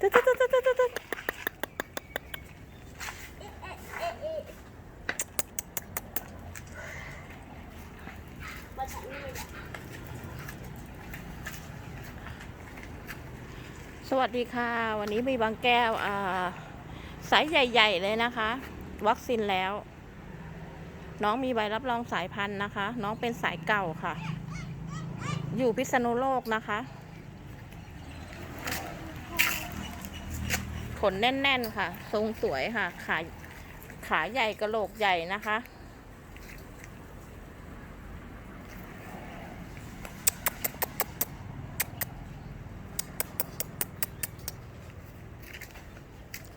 ตึ๊ดตึ๊ดตึ๊ดตึ๊ดตึ๊ดตึ๊ดสวัสดีค่ะ วันนี้มีบางแก้วสายใหญ่ ๆ เลยนะคะ วัคซีนแล้ว น้องมีใบรับรองสายพันธุ์นะคะ น้องเป็นสายเก่าค่ะ อยู่พิษณุโลกนะคะ ขนแน่น ๆ ค่ะ ทรงสวยค่ะ ขาขาใหญ่กระโหลกใหญ่นะคะ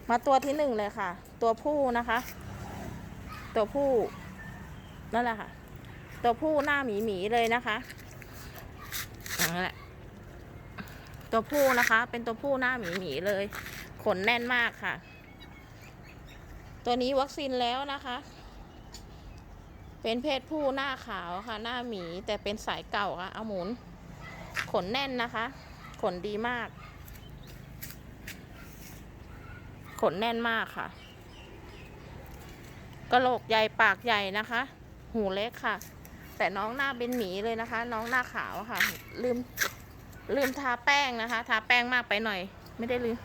มาตัวที่หนึ่งเลยค่ะ ตัวผู้นะคะ ตัวผู้นั่นแหละค่ะ ตัวผู้หน้าหมีหมีๆเลยนะคะนั่นแหละ ตัวผู้นะคะ เป็นตัวผู้หน้าหมีหมีเลย ขนแน่นมากค่ะ ตัวนี้วัคซีนแล้วนะคะ เป็นเพศผู้หน้าขาวค่ะ หน้าหมีแต่เป็นสายเก่าค่ะ เอาหมุน ขนแน่นนะคะ ขนดีมาก ขนแน่นมากค่ะกระโหลกใหญ่ปากใหญ่นะคะ หูเล็กค่ะ แต่น้องหน้าเป็นหมีเลยนะคะ น้องหน้าขาวค่ะ ลืม ลืมทาแป้งนะคะ ทาแป้งมากไปหน่อย ไม่ได้ลืม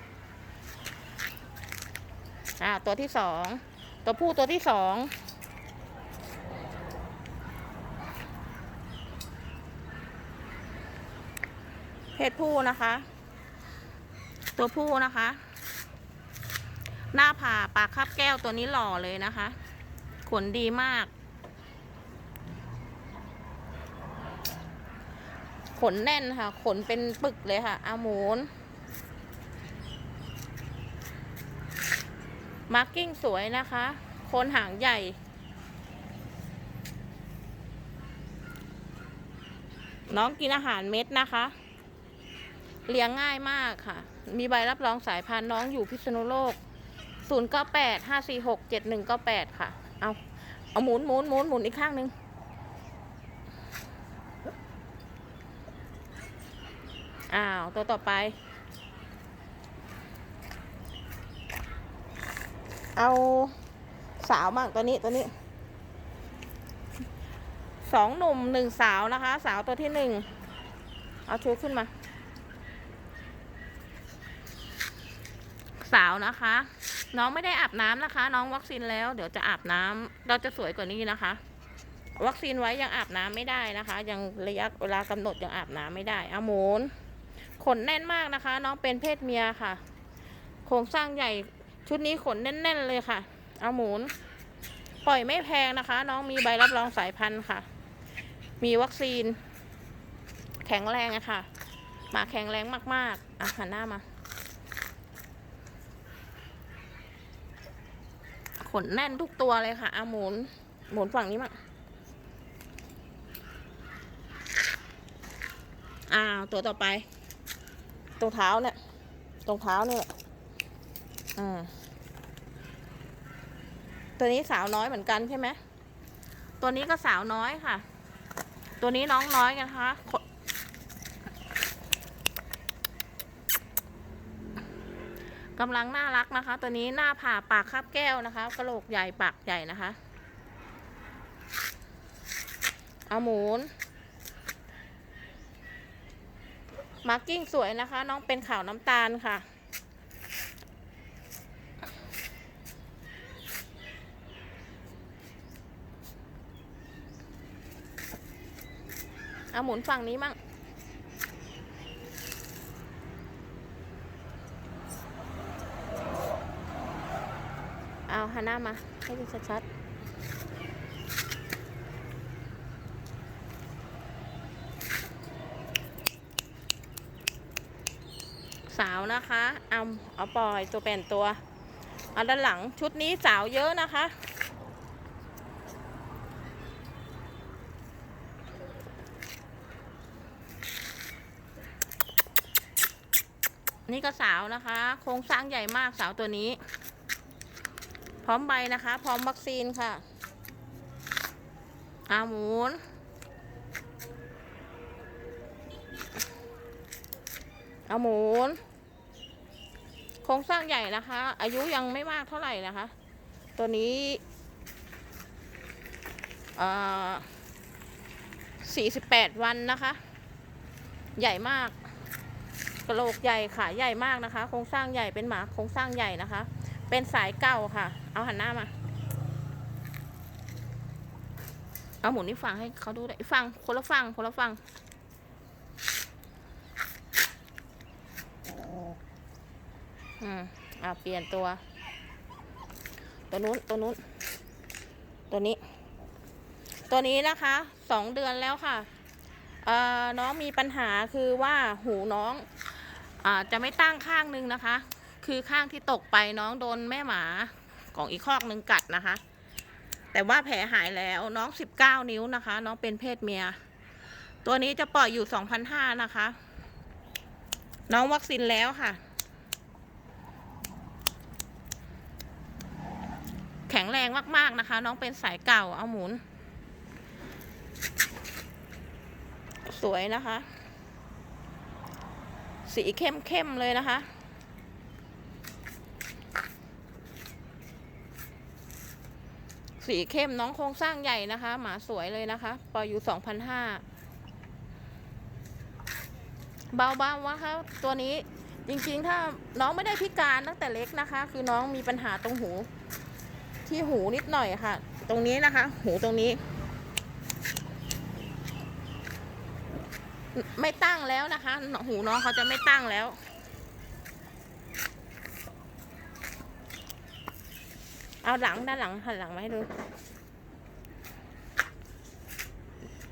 อ่าตัวที่สองตัวผู้ตัวที่สองเพศผู้นะคะ ตัวผู้นะคะ หน้าผ่าปากคาบแก้วตัวนี้หล่อเลยนะคะ ขนดีมาก ขนแน่นค่ะ ขนเป็นปึกเลยค่ะอามูนมาร์กิ้งสวยนะคะโคนหางใหญ่ น้องกินอาหารเม็ดนะคะ เลี้ยงง่ายมากค่ะ มีใบรับรองสายพันธุ์น้องอยู่พิษณุโลก 0 9 8 5 4 6 7 1 9 8 ค่ะ เอา เอาหมุนหมุนหมุนหมุนอีกข้างหนึ่ง อ้าว ตัวต่อไป เอาสาวมากตัวนี้ตัวนี้สองหนุ่มหนึ่งสาวนะคะ สาวตัวที่หนึ่งเอาชูขึ้นมา สาวนะคะ น้องไม่ได้อาบน้ำนะคะ น้องวัคซีนแล้วเดี๋ยวจะอาบน้ำเราจะสวยกว่านี้นะคะ วัคซีนไว้ยังอาบน้ำไม่ได้นะคะ ยังระยะเวลากำหนดยังอาบน้ำไม่ได้เอาหมุน ขนแน่นมากนะคะ น้องเป็นเพศเมียค่ะ โครงสร้างใหญ่ชุดนี้ขนแน่น ๆ เลยค่ะ เอาหมุน ปล่อยไม่แพงนะคะ น้องมีใบรับรองสายพันธุ์ค่ะ มีวัคซีน แข็งแรงอะค่ะ หมาแข็งแรงมากๆอะหันหน้ามา ขนแน่นทุกตัวเลยค่ะอาหมุน หมุนฝั่งนี้มาอ้าวตัวต่อไป ตรงเท้าเนี่ย ตรงเท้าเนี่ยอืมตัวนี้สาวน้อยเหมือนกันใช่ไหม ตัวนี้ก็สาวน้อยค่ะ ตัวนี้น้องน้อยกันคะกำลังน่ารักนะคะ ตัวนี้หน้าผ่าปากคาบแก้วนะคะกระโหลกใหญ่ปากใหญ่นะคะ เอาหมุน มาร์กิ้งสวยนะคะ น้องเป็นขาวน้ำตาลค่ะ เอาหมุนฝั่งนี้มั่งเอาหันหน้ามา ให้ดูชัดๆ สาวนะคะเอาเอาปล่อยตัวเป็นตัวเอาด้านหลังชุดนี้สาวเยอะนะคะ นี่ก็สาวนะคะ โครงสร้างใหญ่มากสาวตัวนี้ พร้อมใบนะคะ พร้อมวัคซีนค่ะอาหมุน เอาหมุน โครงสร้างใหญ่นะคะ อายุยังไม่มากเท่าไหร่นะคะ ตัวนี้สี่สิบแปดวันนะคะ ใหญ่มากกระโหลกใหญ่ขาใหญ่มากนะคะ โครงสร้างใหญ่เป็นหมาโครงสร้างใหญ่นะคะ เป็นสายเก่าค่ะ เอาหันหน้ามา เอาหมุนนี่ฟังให้เขาดูด้วยฟังคนละฟังคนละฟัง อืมอ่าเปลี่ยนตัว ตัวนู้นตัวนู้น ตัวนี้ ตัวนี้นะคะสองเดือนแล้วค่ะเอ่อน้องมีปัญหาคือว่าหูน้องอาจะไม่ตั้งข้างหนึงนะคะ คือข้างที่ตกไปน้องโดนแม่หมาของอีกคอกหนึ่งกัดนะคะ แต่ว่าแผลหายแล้วน้อง19นิ้วนะคะ น้องเป็นเพศเมีย ตัวนี้จะปล่อยอยู่2,500นะคะ น้องวัคซีนแล้วค่ะ แข็งแรงมาก ๆนะคะ น้องเป็นสายเก่าเอาหมุน สวยนะคะ สีเข้มๆเลยนะคะ สีเข้มน้องโครงสร้างใหญ่นะคะ หมาสวยเลยนะคะปอยอยู่สองพันห้าเบาๆวะคะตัวนี้จริงๆ ถ้าน้องไม่ได้พิการตั้งแต่เล็กนะคะ คือน้องมีปัญหาตรงหู ที่หูนิดหน่อยค่ะ ตรงนี้นะคะ หูตรงนี้ ไม่ตั้งแล้วนะคะ หูน้องเขาจะไม่ตั้งแล้วเอาหลังด้านหลังหันหลังมาให้ดู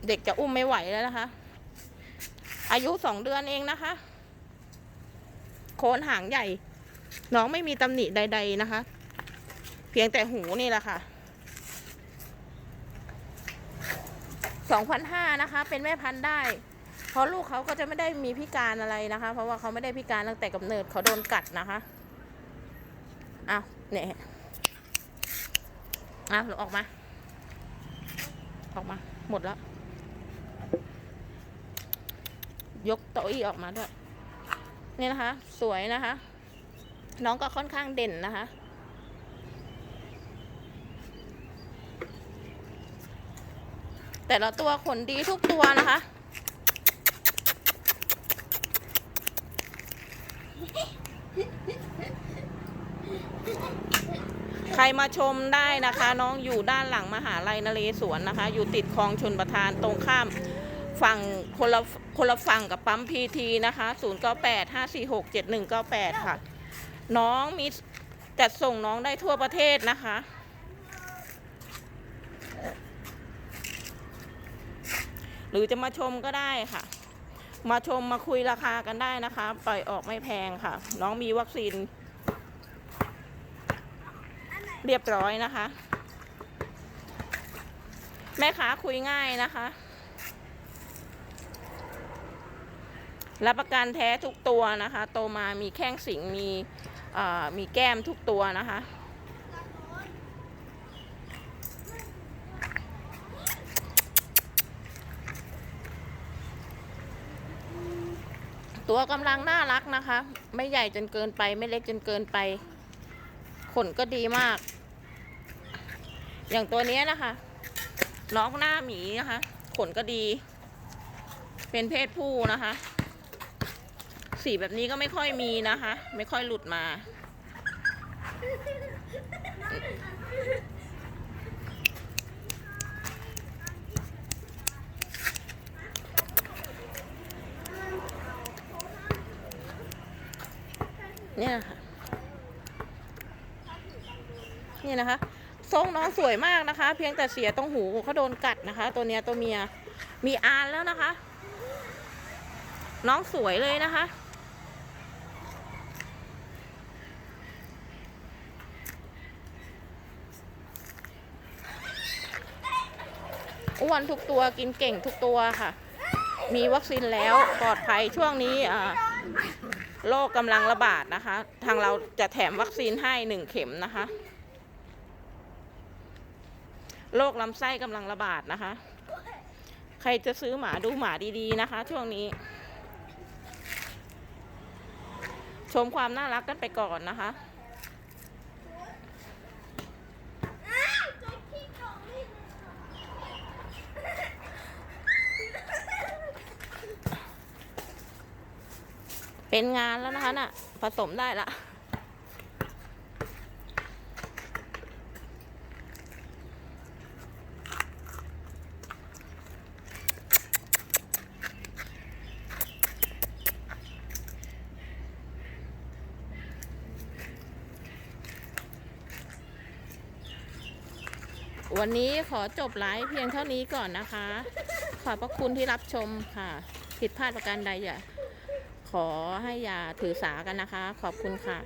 เด็กจะอุ้มไม่ไหวแล้วนะคะ อายุสองเดือนเองนะคะ โคนหางใหญ่ น้องไม่มีตำหนิใด ๆนะคะ พียงแต่หูนี่แหละค่ะสองพันห้านะคะ เป็นแม่พันธุ์ได้ เพราะลูกเขาก็จะไม่ได้มีพิการอะไรนะคะ เพราะว่าเขาไม่ได้พิการตั้งแต่กำเนิดเขาโดนกัดนะคะอ้าวเนี่ยอ้าวออกมา ออกมา หมดแล้ว ยกโต๊ะอี้ออกมาด้วย นี่นะคะ สวยนะคะ น้องก็ค่อนข้างเด่นนะคะ แต่ละตัวขนดีทุกตัวนะคะ ใครมาชมได้นะคะ น้องอยู่ด้านหลังมหาลัยนเรศวรนะคะ อยู่ติดคลองชนประทานตรงข้ามฝั่งคนละคนละฝั่งกับปั๊มพีทีนะคะ 098 546 7198 ค่ะ น้องมีจัดส่งน้องได้ทั่วประเทศนะคะ หรือจะมาชมก็ได้ค่ะ มาชมมาคุยราคากันได้นะคะ ปล่อยออกไม่แพงค่ะ น้องมีวัคซีน เรียบร้อยนะคะ แม่ค้าคุยง่ายนะคะรับประกันแท้ทุกตัวนะคะ โตมามีแข้งสิงมีมีแก้มทุกตัวนะคะ ตัวกำลังน่ารักนะคะ ไม่ใหญ่จนเกินไปไม่เล็กจนเกินไป ขนก็ดีมาก อย่างตัวนี้นะคะ น้องหน้าหมีนะคะ ขนก็ดี เป็นเพศผู้นะคะ สีแบบนี้ก็ไม่ค่อยมีนะคะ ไม่ค่อยหลุดมา เนี่ยนะคะนี่นะคะ ทรงน้องสวยมากนะคะ เพียงแต่เสียตรงหูเขาโดนกัดนะคะ ตัวเนี้ยตัวเมียมีอานแล้วนะคะ น้องสวยเลยนะคะ อ้วนทุกตัวกินเก่งทุกตัวค่ะ มีวัคซีนแล้วปลอดภัยช่วงนี้อ่า โรคกำลังระบาดนะคะ ทางเราจะแถมวัคซีนให้หนึ่งเข็มนะคะโรคลำไส้กำลังระบาดนะคะ ใครจะซื้อหมาดูหมาดีๆนะคะ ช่วงนี้ ชมความน่ารักกันไปก่อนนะคะ อ้าวจอยขี้กล่องนี่ เป็นงานแล้วนะคะน่ะ ผสมได้ละวันนี้ขอจบไลฟ์เพียงเท่านี้ก่อนนะคะ ขอบพระคุณที่รับชมค่ะ ผิดพลาดประการใดอย่า ขอให้อย่าถือสากันนะคะ ขอบคุณค่ะ